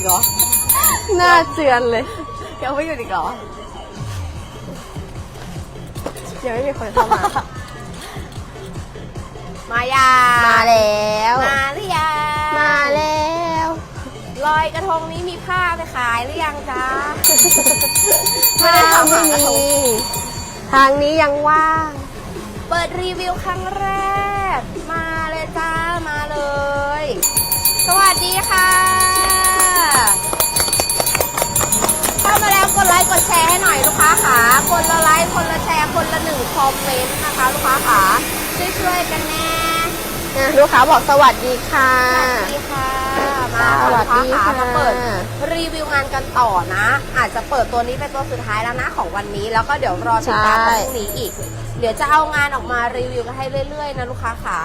อีกเหรอ หน้าเจือนเลย ยังไม่หยุดอีกเหรอเดี๋ยวไม่มีคนเข้ามา มายัมางแล้ว มาหรือยังมาแล้วลอยกระทงนี้มีผ้าไปขายหรือยังจ๊ะทางไม่มีทางนี้ยังว่าง เปิดรีวิวครั้งแรก มาเลยจ้า มาเลย สวัสดีค่ะ เข้ามาแล้วกดไลค์กดแชร์ให้หน่อยลูกค้าขาคนละไลค์คนละแชร์คนละหนึ่งคอมเมนต์นะคะ ลูกค้าขาช่วยๆกันแน่นะลูกค้าบอกสวัสดีค่ะ สวัสดีค่ะ มาสวัสดีลูกาค่ะมาเปิดรีวิวงานกันต่อนะ อาจจะเปิดตัวนี้เป็นตัวสุดท้ายแล้วนะของวันนี้ แล้วก็เดี๋ยวรอติดตามกันพรุ่งนี้อีก เดี๋ยวจะเอางานออกมารีวิวกันให้เรื่อยๆนะลูกค้าขา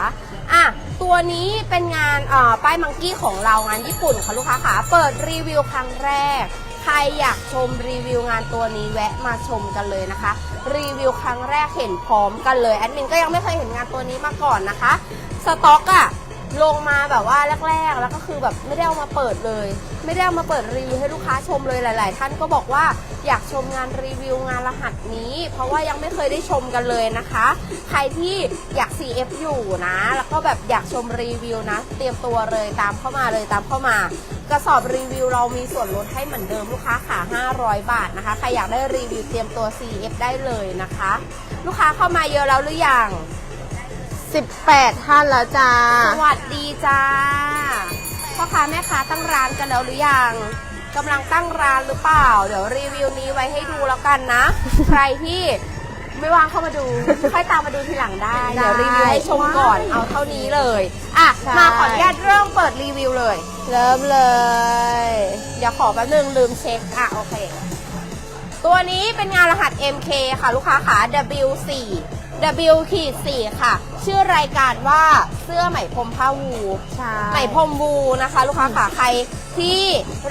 อะ ตัวนี้เป็นงานป้ายมังกี้ของเรางานญี่ปุ่นค่ะลูกค้าขาเปิดรีวิวครั้งแรก ใครอยากชมรีวิวงานตัวนี้แวะมาชมกันเลยนะคะ รีวิวครั้งแรกเห็นพร้อมกันเลยแอดมินก็ยังไม่เคยเห็นงานตัวนี้มาก่อนนะคะสต็อกอะลงมาแบบว่าแรกๆ แล้วก็คือแบบไม่ได้เอามาเปิดเลย ไม่ได้เอามาเปิดรีวิวให้ลูกค้าชมเลยหลาย ๆ ท่านก็บอกว่าอยากชมงานรีวิวงานรหัสนี้ เพราะว่ายังไม่เคยได้ชมกันเลยนะคะ ใครที่อยาก CF อยู่นะ แล้วก็แบบอยากชมรีวิวนะ เตรียมตัวเลยตามเข้ามาเลยตามเข้ามากระสอบรีวิวเรามีส่วนลดให้เหมือนเดิมลูกค้าขา500 บาทนะคะ ใครอยากได้รีวิวเตรียมตัว CF ได้เลยนะคะ ลูกค้าเข้ามาเยอะแล้วหรือยัง18 ท่านแล้วจ้าสวัสดีจ้าพ่อ ค้าแม่ค้าตั้งร้านกันแล้วหรือยังกำลังตั้งร้านหรือเปล่า เดี๋ยวรีวิวนี้ไว้ให้ดูแล้วกันนะ ใครที่ไม่ว่างเข้ามาดู ค่อยตามมาดูทีหลังได้ได้เดี๋ยวรีวิวให้ชมก่อนว้ายเอาเท่านี้เลยอะใช่ มาขออนุญาตเริ่มเปิดรีวิวเลย เริ่มเลย เดี๋ยวขอแป๊บนึงลืมเช็คอะโอเค ตัวนี้เป็นงานรหัส MK ค่ะลูกค้าขา W4 W ขีด4ค่ะ ชื่อรายการว่าเสื้อไหมพรมผ้าวู ใช่ ไหมพรมวูนะคะ ลูกค้าขาใครที่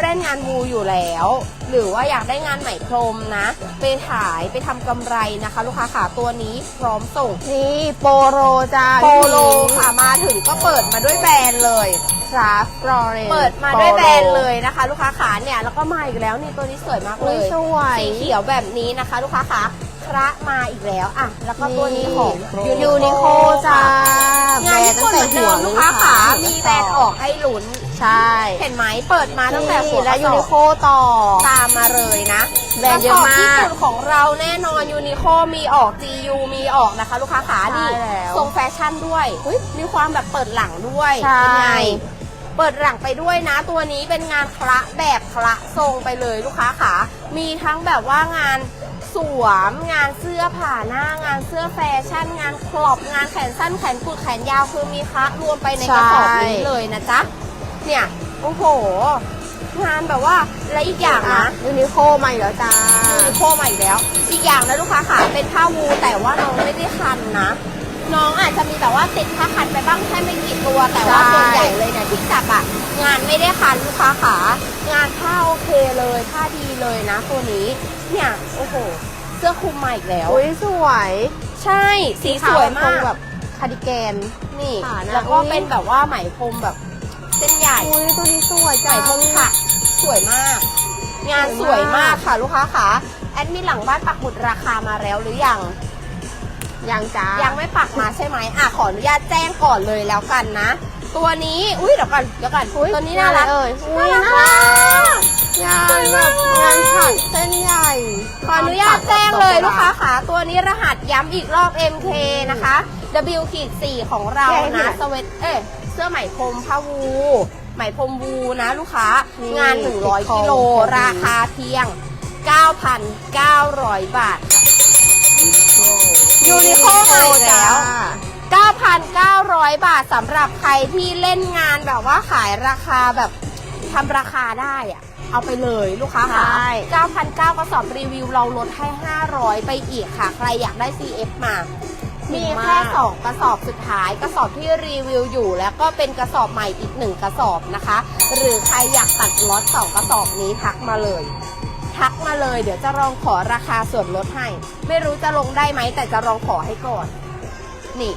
เล่นงานวูอยู่แล้ว หรือว่าอยากได้งานไหมพรมนะ ไปขายไปทำกำไรนะคะ ลูกค้าขาตัวนี้พร้อมส่งนี่โปโลจ้าโปโลค่ะมาถึงก็เปิดมาด้วยแบรนด์เลย คราฟฟลอเรนเปิดมาด้วยแบรนด์เลยนะคะ ลูกค้าขาเนี่ยแล้วก็มาอีกแล้วนี่ตัวนี้สวยมากเลอุ้ยยสวย สีเขียวแบบนี้นะคะ ลูกค้าขา คระมาอีกแล้วอะแล้วก็ตัวนี้ของยูนิโคจ้าแบงานรนญี่ด์ตั้ปุ่งนแต่เหมือนหัเดิวมลูกค้าขามีแบรนด์ออกกให้หลุนใช่เห็นไหมเปิดมาตั้งแต่หัวและยูนิโคต่อตามมาเลยนะแบรนด์เยอะมากกรสบญี่ปุ่นของเราแน่นอนยูนิโคมีออก GU มีออกนะคะ ลูกค้าขาใช่นี่แล้วทรงแฟชั่นด้วยอุ๊ยมีความแบบเปิดหลังด้วยใช่เป็นไงเปิดหลังไปด้วยนะ ตัวนี้เป็นงานคละแบบคละทรงไปเลยลูกค้าขามีทั้งแบบว่างาน สวม งานเสื้อผ่าหน้างานเสื้อแฟชั่น งานครอบงานแขนสั้นแขนกุดแขนยาวคือมีคะรวมไปในกระสอบนี้เลยนะจ๊ะ เนี่ย โอ้โห งานแบบว่าและอีกอย่างนะยูนิโคใหม่แล้วจ้ายูนิโคใหม่แล้ว อีกอย่างนะลูกค้าขาเป็นผ้าวูแต่ว่าน้องไม่ได้คันนะ น้องอาจจะมีแบบว่าติดผ้าคันไปบ้างแค่ไม่กี่ตัว แต่ว่าใช่ส่วนใหญ่เลยเนี่ยที่จับอะงานไม่ได้คันลูกค้าขางานผ้าโอเคเลยผ้าดีเลยนะตัวนี้เนี่ยโอ้โหเสื้อคลุมมาอีกแล้วอุ้ยสวย ใช่สีสวยมาขาวกแบบคาร์ดิแกนนี่ขานะแล้วก็อุ๊ยเป็นแบบว่าไหมพรมแบบเส้นใหญ่อุ้ยตัวนี้สวยไหมจ้าพรมผักสวยมาก งานสวยมากค่ะลูกค้าขาแอดมินหลังบ้านปักหมุดราคามาแล้วหรือยัง ยังจ้ายังไม่ปักมาใช่ไหมอะขออนุญาตแจ้งก่อนเลยแล้วกันนะ ตัวนี้ อุ้ยเดี๋ยวก่อนเดี๋ยวก่อนอุ๊ยตัวนี้น่ารัก เอ่ยอุ้ยน่าน่ารัรักกงานแบบงานถักเส้นใหญ่ขออนุญาตแจ้งเลยลูกค้าขาตัวนี้รหัสย้ำอีกรอบ MK นะคะ W ขีด4ของเรานะสเวตเอ้ยเสื้อไหมพรมผ้าวู ไหมพรมวูนะลูกค้างาน 100 กิโล ราคาเพียง 9,900 บาทค่ะ ยูนิโคมาอีกแล้ว 9,900 บาทสำหรับใครที่เล่นงานแบบว่าขายราคาแบบทำราคาได้อะเอาไปเลยลูกค้าค่ะใช่ 9,900กระสอบรีวิวเราลดให้ 500 ไปอีกค่ะ ใครอยากได้ CF มา มีแค่2กระสอบสุดท้าย กระสอบที่รีวิวอยู่ แล้วก็เป็นกระสอบใหม่อีก1กระสอบนะคะ หรือใครอยากตัดล็อต2กระสอบนี้ทักมาเลย ทักมาเลย เดี๋ยวจะลองขอราคาส่วนลดให้ ไม่รู้จะลงได้ไหมแต่จะลองขอให้ก่อน นี่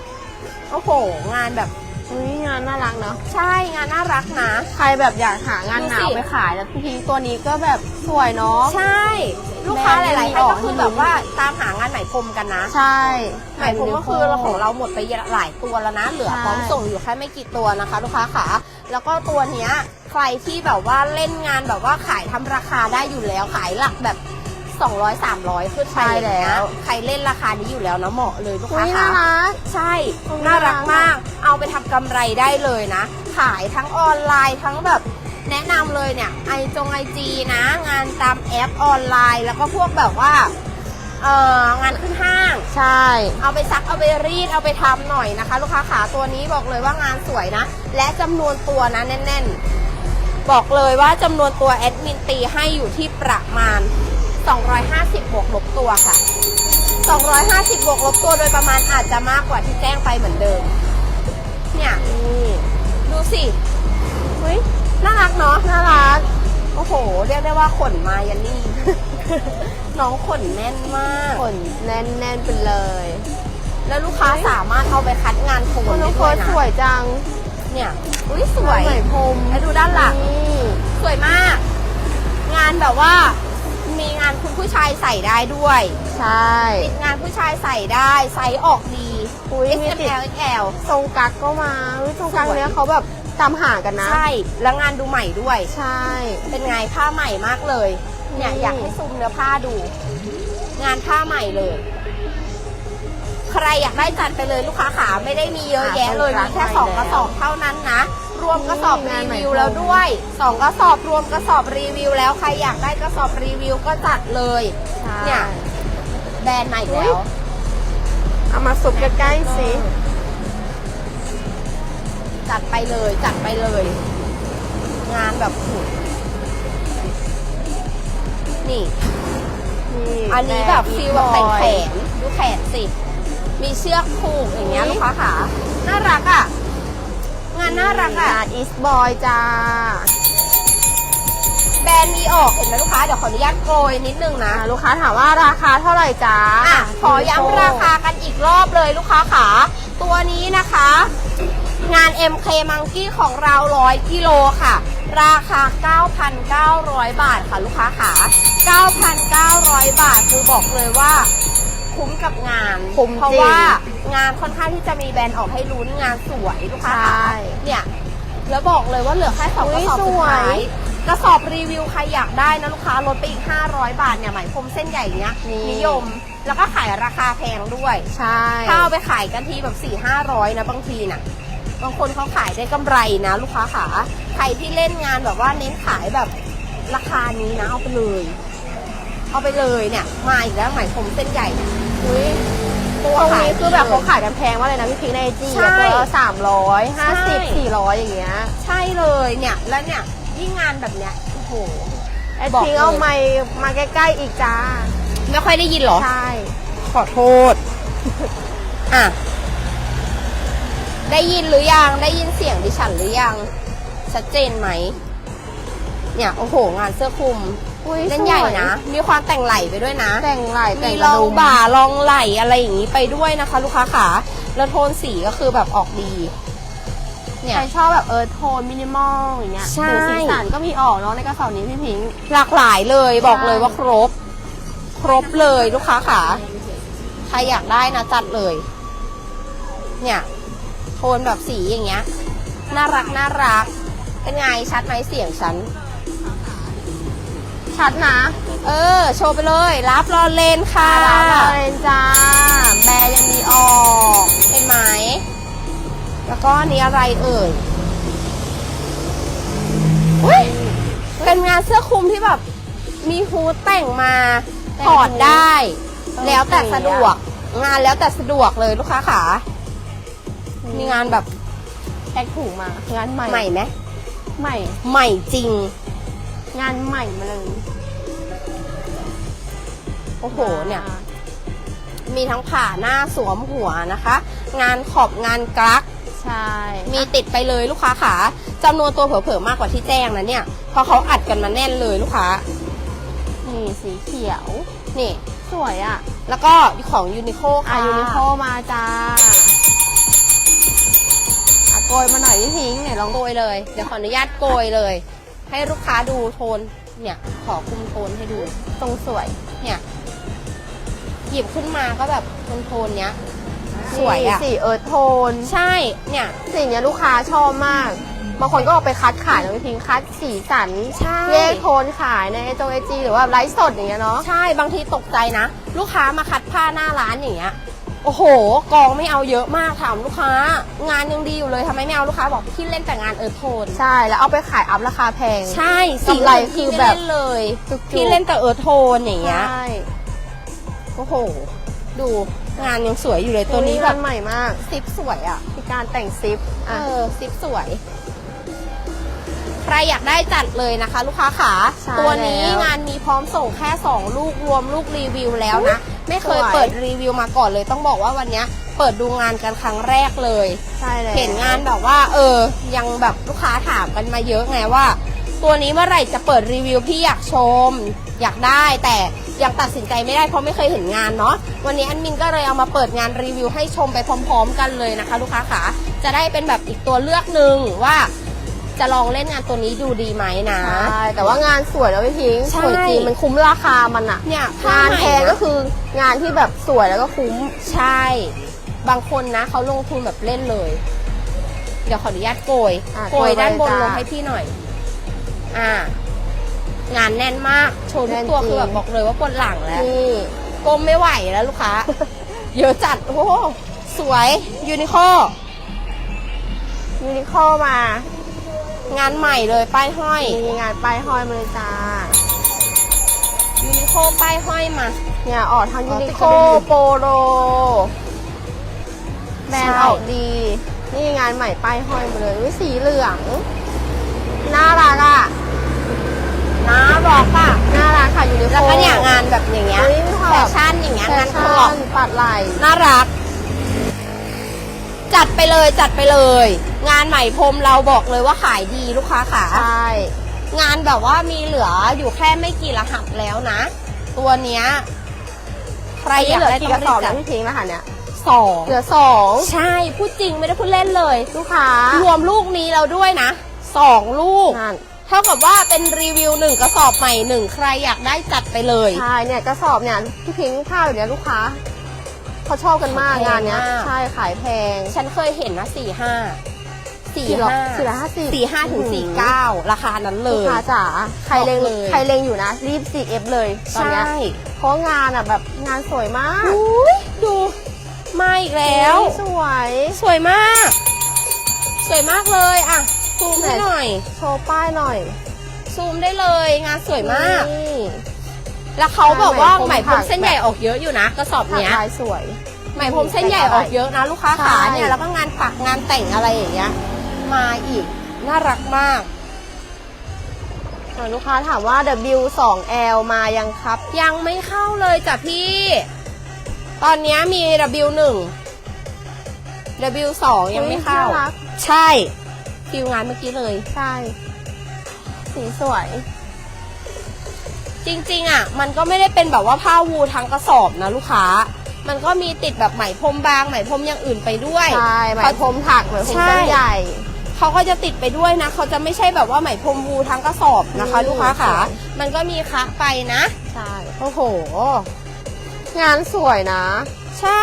โอ้โห งานแบบอุ้ยงานน่ารักเนาะใช่งานน่ารักนะ ใครแบบอยากหางานหนาดูวสิไปขายแล้วพี่พิงค์ตัวนี้ก็แบบสวยเนาะใช่ ลูกค้าหแบรนด์ลายๆยังมีท่านออก็กคือให้แบบลุ้นว่าตามหางานไหมพรมกันนะ ใช่ไหมพรมก็คือของเราหมดไปหลายตัวแล้วนะ เหลือใช่พร้อมส่งอยู่แค่ไม่กี่ตัวนะคะ ลูกค้าขาแล้วก็ตัวเนี้ย ใครที่แบบว่าเล่นงานแบบว่าขายทำราคาได้อยู่แล้วขายหลักแบบ 200 300ขึ้นไปอย่างเงี้ยใครเล่นราคานี้อยู่แล้วนะเหมาะเลยลูกอุ้ค้ายน่าขารักใช่อุ๊ยน่ารักน่ารักมาก เอาไปทำกำไรได้เลยนะ ขายทั้งออนไลน์ทั้งแบบแนะนำเลยเนี่ยไอจงไอจีนะ งานตามแอปออนไลน์ แล้วก็พวกแบบว่าเอองานขึ้นห้าง ใช่ เอาไปซักเอาไปรีดเอาไปทำหน่อยนะคะ ลูกค้าขาตัวนี้บอกเลยว่างานสวยนะ และจำนวนตัวนะแน่น ๆ บอกเลยว่าจำนวนตัวแอดมินตีให้อยู่ที่ประมาณ 250 บวกลบตัวค่ะ 250 บวกลบตัวโดยประมาณอาจจะมากกว่าที่แจ้งไปเหมือนเดิม เนี่ยนี่ดูสิเฮ้ยน่ารักเนาะน่ารัก โอ้โห เรียกได้ว่าขนมายันนี่ น้องขนแน่นมาก ขนแน่นๆไปเลย แล้วลูกค้าสามารถเอาไปคัดงานโทคุนณน้ได้องด้เฟิวยร์สนะ สวยจัง เนี่ยอุ้ยสวยไหมพรมแล้วดูด้านหลังนี่สวยมาก งานแบบว่า มีงานคุณผู้ชายใส่ได้ด้วย ใช่ติดงานผู้ชายใส่ได้ไซส์ออกดีอุ้ย S มี M ติด L X L ทรงกักก็มาอุ้ยทรงกักสวยเนี้ยเขาแบบตามหากันนะ ใช่ แล้วงานดูใหม่ด้วย ใช่ เป็นไงผ้าใหม่มากเลย เนี่ยอืม อยากให้ซูมเนื้อผ้าดู งานผ้าใหม่เลย ใครอยากได้จัดไปเลยลูกค้าขาไม่ได้มีเยอะแยะเลยมีแค่สองกระสอบเท่านั้นนะ รวมกระสอบรีวิวแล้วด้วยสองกระสอบรวมกระสอบรีวิว แล้วใครอยากได้กระสอบรีวิวก็จัดเลยใช่เนี่ยแบรนด์ใหม่อีกแล้วเอามาสุกใกล้ๆสิจัดไปเลยจัดไปเลย งานแบบโหนี่นี่ อันนี้แบบฟีลแบบแต่งแขนนดูแขนสิ มีเชือกผูกอย่างเงี้ยอุ๊ยลูกค้าขาน่ารักอะ งานน่ารักอะงานอีสบอยจ้า แบรนด์มีออกเห็นไหมลูกค้า เดี๋ยวขออนุญาตโกยนิดนึงนะอ่าลูกค้าถามว่าราคาเท่าไหร่จ้าอะขอย้ำราคากันอีกรอบเลยลูกค้าขาตัวนี้นะคะ งาน MK Monkey ของเรา 100 กิโลค่ะ ราคา 9,900 บาทค่ะลูกค้าขา9,900 บาทคือบอกเลยว่า คุ้มกับงานคุ้มเพราะจริงว่างานค่อนข้างที่จะมีแบรนด์ออกให้ลุ้นงานสวยลูกค้าใช่ขาเนี่ยแล้วบอกเลยว่าเหลือแค่สองกอุ๊ระยสอบสุดท้าสวยยกระสอบรีวิวใครอยากได้นะลูกค้าลดไปอีก 500 บาทเนี่ยไหมพรมเส้นใหญ่เนี้ยนี่ นิยม แล้วก็ขายราคาแพงด้วยใช่ถ้าเอาไปขายกันทีแบบ4ี่ห้าร้อยนะบางทีน่ะบางคนเขาขายได้กำไรนะ ลูกค้าขาใครที่เล่นงานแบบว่าเน้นขายแบบราคานี้นะเอาไปเลย เอาไปเลยเนี่ยมาอีกแล้วไหมพรมเส้นใหญ่อุ้ย ตัวตรงขายนี้คือแบบดีลยเขาขายกันแพงมากเลยนะพี่พิงค์ในจีใช่ตัวสามร้อยห้าใช่สิบสี่ร้อยอย่างเงี้ยใช่เลยเนี่ย แล้วเนี่ยยิ่งงานแบบเนี้ยโอ้โหไอ้บอกพิงเลยค์เอาไมค์มาใกล้ๆอีกจ้าไม่ค่อยได้ยินเหรอ ใช่ขอโทษ อะ ได้ยินหรือยัง ได้ยินเสียงดิฉันหรือยัง ชัดเจนไหม เนี่ย โอ้โห งานเสื้อคลุม อุ้ยเล่นใหญ่นะ มีความแต่งไหลไปด้วยนะ แต่งไหล่แต่มีงรกระองดุมบ่ารองไหลอะไรอย่างนี้ไปด้วยนะคะ ลูกค้าขาแล้วโทนสีก็คือแบบออกดี เนี่ยใครชอบแบบเออโทนมินิมอลอย่างเงี้ยใช่ หรือสีสันก็มีออกเนาะในกระสอบนี้พี่พิงค์ หลากหลายเลยบอกใช่เลยว่าครบ ครบเลยลูกค้าขาใครอยากได้นะจัดเลย เนี่ย โทนแบบสีอย่างเงี้ย น่ารักน่ารัก เป็นไงชัดไหมเสียงฉัน ชัดนะ เออ โชว์ไปเลย รับรอเลนค่ะรับเลยจ้า แบรนด์ยังมีออกเห็นไหม แล้วก็อันนี้อะไรเอ่ยอุ้ยเป็นงานเสื้อคลุมที่แบบ มีฮูดแต่งมาแต่งถอดได้เออแล้วแต่เก๋อะสะดวก งานแล้วแต่สะดวกเลยลูกค้าขามีงานแบบแท็กถูกมางานใหม่ใหม่ไหมใหม่ ใหม่จริง งานใหม่มาเลย โอ้โหเนี่ย มีทั้งผ่าหน้าสวมหัวนะคะ งานขอบงานกรัก ใช่ มีติดไปเลยลูกค้าขาจำนวนตัวเผลอๆมากกว่าที่แจ้งนะเนี่ยเพราะเขาอัดกันมาแน่นเลยลูกค้า นี่สีเขียว นี่ สวยอะ แล้วก็ของยูนิโคอาค่ะยูนิโคมาจ้าอะโกยมาหน่อยพี่พิงค์เนี่ยลองโกยเลย เดี๋ยวขออนุญาตโกยเลย ให้ลูกค้าดูโทน เนี่ย ขอคุมโทนให้ดู ตรงสวย เนี่ย หยิบขึ้นมาก็แบบโทนโทนๆเนี้ย สวยอะนี่สีเอิร์ธโทน ใช่ เนี่ย สีเนี้ยลูกค้าชอบมาก บางคนก็เอาไปคัดขายนะพี่พิงค์คัดสีสันใช่แยกโทนขายในจงไอจีหรือว่าไลฟ์สดอย่างเงี้ยเนาะ ใช่ บางทีตกใจนะ ลูกค้ามาคัดผ้าหน้าร้านอย่างเงี้ย โอ้โห กองไม่เอาเยอะมากถามลูกค้า งานยังดีอยู่เลยทำไมไม่เอาลูกค้าบอกพี่เล่นแต่งานเออโทนใช่แล้วเอาไปขายอัพราคาแพง ใช่สีกำไรอื่นคืพี่อไม่แบบเล่นเลยจุกๆ พี่เล่นแต่เออโทนอย่างเงี้ยใช่โอ้โห ดูงานยังสวยอยู่เลยตัวนี้แบแบบบใหม่มากซิปสวยอะมีการแต่งซิปเออะอซิปสวย ใครอยากได้จัดเลยนะคะ ลูกค้าขาใช่ตัวนี้แล้วงานมีพร้อมส่งแค่ 2 ลูกรวมลูกรีวิวแล้วนะ ไม่เคยสวย เปิดรีวิวมาก่อนเลย ต้องบอกว่าวันเนี้ยเปิดดูงานกันครั้งแรกเลย ใช่แล้วเห็นงานแบบว่า เออ ยังแบบลูกค้าถามกันมาเยอะไงว่า ตัวนี้เมื่อไหร่จะเปิดรีวิวพี่อยากชม อยากได้แต่ยังตัดสินใจไม่ได้เพราะไม่เคยเห็นงานเนาะวันนี้แอันมินก็เลยเอามาเปิดงานรีวิวให้ชมไปพร้อม ๆ กันเลยนะคะ ลูกค้าขาจะได้เป็นแบบอีกตัวเลือกหนึ่งว่า จะลองเล่นงานตัวนี้ดูดีไหมนะ ใช่แต่ว่างานสวยแล้วพี่พิงค์ใช่ สวยจริงมันคุ้มราคามันอะเนี่ยงานแพงก็อคืองานที่แบบสวยแล้วก็คุ้ม ใช่ บางคนนะเขาลงทุนแบบเล่นเลย เดี๋ยวขออนุญาตโกยอะโกยด้านบนโกยเลยลจ้ะงให้พี่หน่อย อ่า งานแน่นมากโชว์ทุกตัวแน่นจริง คือแบบบอกเลยว่าปวดหลังแล้ว นี่ ก้มไม่ไหวแล้วลูกค้า เยอะจัด โอ้โหสวยยูนิคอยูนิคอมา งานใหม่เลยป้ายห้อยมีงานป้ายห้อยมาเลยจ้ายูนิโคป้ายห้อยมาเนี่ยออกทางอ๋ยูอนิติดโคกระดุมโปโลแบรนด์ใช่ออกดี นี่งานใหม่ป้ายห้อยมาเลยอุ๊ยสีเหลืองน่ารักอะนะบอกป่ะน่ารักค่ะยูนิโคแล้วก็เนี่ยงานแบบอย่างเงี้ยอุ๊ยค่ะแฟชั่นอย่างเงี้ยแฟงานคชั่รอบนปัดไหล่น่ารัก จัดไปเลยจัดไปเลย งานใหม่พรมเราบอกเลยว่าขายดีลูกค้าขาใช่งานแบบว่ามีเหลืออยู่แค่ไม่กี่รหัสแล้วนะ ตัวเนี้ยใครอันอนี้ยากเหลือได้กี่กระสอบจันะดพี่พิงค์นะคะเนี่ยสองเหลือสองใช่พูดจริงไม่ได้พูดเล่นเลย ลูกค้ารวมลูกนี้เราด้วยนะสองลูกนั่นเท่ากับว่าเป็นรีวิวหนึ่งกระสอบใหม่หนึ่งใครอยากได้จัดไปเลย ใช่เนี่ยกระสอบเนี่ยพี่พิงค์ผ้าแบบเนี้ยลูกค้า เขาชอบกันมากขายแพงงานเนี้ยมาก ใช่ขายแพงฉันเคยเห็นนะสี่ห้าสี่สี่ร้อยห้าสี่ร้อยห้าสิบสี่ห้าถึงอื้อหืสี่อเก้าราคานั้นเลลูกย ค้าจ๋าใครเล็งบอกเลย ใครเล็งอยู่นะ รีบ CF เลยตอนใช่เนี้ยเพราะงานอะแบบงานสวยมากอุ้ยดูมาอีกแล้ว สวย สวยมาก สวยมากเลยอะซูมให้หน่อย โชว์ป้ายหน่อยซูมได้เลยงานสวยมาก นี่ แล้วเขาบอกว่าไหไหมมพพรรมมเส้นใหญ่ออกเยอะอยู่นะกระสอบถักเนี้ยลายสวยไหมพรมเส้นใหญ่ออกเยอะนะลูกค้าขาใช่เนี่ยแล้วก็งานปักงานแต่งอะไรอย่างเงี้ยมาอีกน่ารักมากอะลูกค้าถามว่า W2L มายังครับ ยังไม่เข้าเลยจ้ะพี่ ตอนเนี้ยมี W1 W2 ยังไม่เข้าอุ๊ยน่ารักใช่คิวงานเมื่อกี้เลย ใช่ สีสวย จริงๆอะมันก็ไม่ได้เป็นแบบว่าผ้าวูทั้งกระสอบนะลูกค้า มันก็มีติดแบบไหมพรมบางไหมพรมอย่างอื่นไปด้วยใช่ไหมเขาพรมถักเหมือนพรมใช่เส้นใหญ่เขาก็จะติดไปด้วยนะเขาจะไม่ใช่แบบว่าไหมพรมวูทั้งกระสอบนะคะอืมลูกค้าขาใช่มันก็มีคะไปนะใช่โอ้โห งานสวยนะ ใช่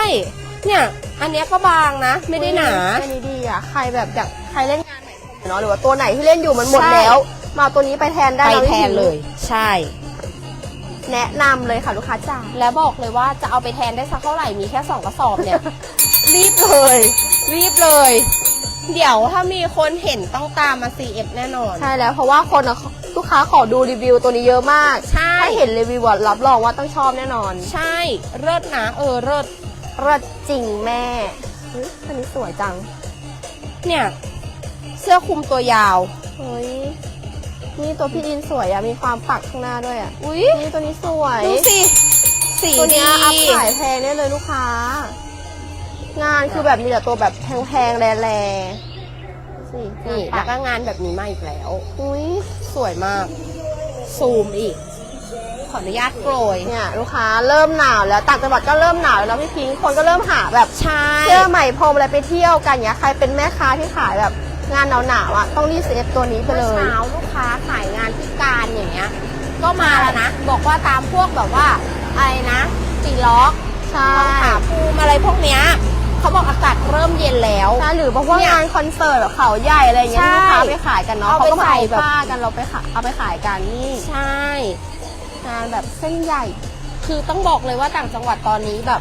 เนี่ย อันเนี้ยก็บางนะ ไม่ได้หนาอันนี้ดีอะใครแบบอยากใครเล่นงานไหนเนาะหรือว่าตัวไหนที่เล่นอยู่มันหมดใช่แล้วมาเอาตัวนี้ไปแทนได้ไปนะแทนเลย ใช่ แนะนำเลยค่ะลูกค้าจ๋าแล้วบอกเลยว่าจะเอาไปแทนได้สักเท่าไหร่มีแค่สองกระสอบเนี่ย รีบเลย รีบเลย เดี๋ยวถ้ามีคนเห็นต้องตามมา CF แน่นอน ใช่แล้วเพราะว่าคนอะลูกค้าขอดูรีวิวตัวนี้เยอะมากใช่ ถ้าเห็นรีวิวอะรับรองว่าต้องชอบแน่นอน ใช่เลิศนะเออเลิศเลิศจริงแม่เฮ้ยอันนี้สวยจัง เนี่ย เสื้อคลุมตัวยาว เฮ้ย นี่ตัวพี่อินสวยอะมีความปักข้างหน้าด้วยอะอุ้ยนี่ตัวนี้สวย ดูสิสีตัวดีเนี้ยอัพขายแพงแน่เลยลูกค้า งานคือแบบมีแต่ตัวแบบแพงๆแรงๆสินี่ปัแล้วก็งานแบบนี้มาอีกแล้ว อุ้ยสวยมาก ซูมอีก ขออนุญาตโปรยเนี่ยลูกค้าเริ่มหนาวแล้วต่างจังหวัดก็เริ่มหนาวแล้วพี่พิงค์คนก็เริ่มหาแบบ ใช่ เสื้อใหม่พรมอะไรไปเที่ยวกันเนี้ยใครเป็นแม่ค้าที่ขายแบบ งานหนาวๆอะต้องรีบเซฟตัวนี้ไปเมื่อเลยเช้าลูกค้าขายงานที่การอย่างเงี้ย ก็มาแล้วนะ บอกว่าตามพวกแบบว่าอะไรนะตีล็อกใช่รองขาภูมิอะไรพวกเนี้ยเขาบอกอากาศเริ่มเย็นแล้วใช่หรือบอกว่าเนี่ยงานคอนเสิร์ตแบบเขาใหญ่อะไรเงี้ยใช่ลูกค้าไปขายกันเนาะเอาเขาไปก็มาใส่เอาแบบผ้ากันเราไปขายเอาไปขายกันนี่ใช่งานแบบเส้นใหญ่ คือต้องบอกเลยว่าต่างจังหวัดตอนนี้แบบ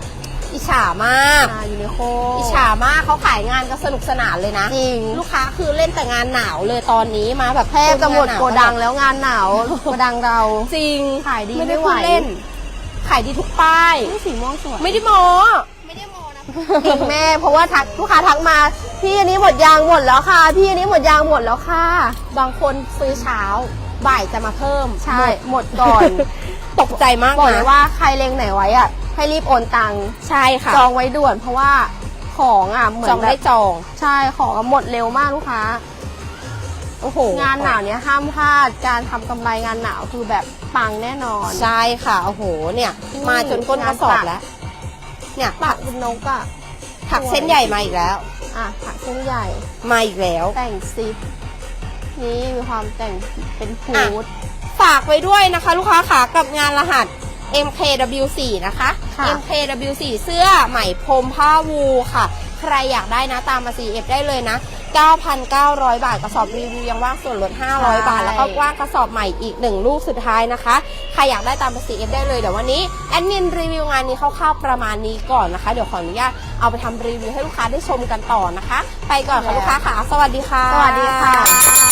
อิจฉามากงานยูนิโคอิจฉามากเขาขายงานก็สนุกสนานเลยนะ จริง ลูกค้าคือเล่นแต่งานหนาวเลยตอนนี้มาแบบแทบจะหมดงานนาวโกดังแล้วงานหนาวโกดังเรา จริงขายดีไม่ได้ไม่ไหว พูดเล่น ขายดีทุกป้าย นี่สีม่วงสวยไม่ได้โมไม่ได้โมนะจริงแม่ เพราะว่าทักลูกค้าทักมาพี่อันนี้หมดยางหมดแล้วค่ะ พี่อันนี้หมดยางหมดแล้วค่ะ บางคนซื้อเช้า บ่ายจะมาเพิ่มใช่ หมดก่อน ตกใจมากบอกเลยนะว่าใครเลงไหนไว้อะให้รีบโอนตังค์ใช่ค่ะจองไว้ด่วนเพราะว่าของอะเหมือจอนงแบได้บจอง ใช่ของอะหมดเร็วมากลูกค้า โอ้โหงานหนาวเนี้ยห้ามพลาดการทำกำไรงานหนาวคือแบบปังแน่นอน ใช่ค่ะโอ้โหเนี่ยนี่มาจนก้นกระสอบงานปัก แล้ว เนี่ยปัปักกเป็นนกอะถักเส้นใหญ่มาอีกแล้ว อะถักเส้นใหญ่ มาอีกแล้ว แต่งซิปนี่มีความแต่งเป็นพูอะด ฝากไว้ด้วยนะคะ ลูกค้าขากับงานรหัส MKW4 นะคะ ค่ะ MKW4 เสื้อไหมพรมผ้าวูค่ะ ใครอยากได้นะตามมา CF ได้เลยนะ 9,900 บาทกระสอบรีวิวยังว่างส่วนลด 500 บาท แล้วก็ว่างกระสอบใหม่อีก 1 ลูกสุดท้ายนะคะ ใครอยากได้ตามมา CF ได้เลย เดี๋ยววันนี้แอดมินรีวิวงานนี้คร่าวๆประมาณนี้ก่อนนะคะ เดี๋ยวขออนุญาตเอาไปทำรีวิวให้ลูกค้าได้ชมกันต่อนะคะ ไปก่อนค่ะลูกค้าค่ะ สวัสดีค่ะ สวัสดีค่ะ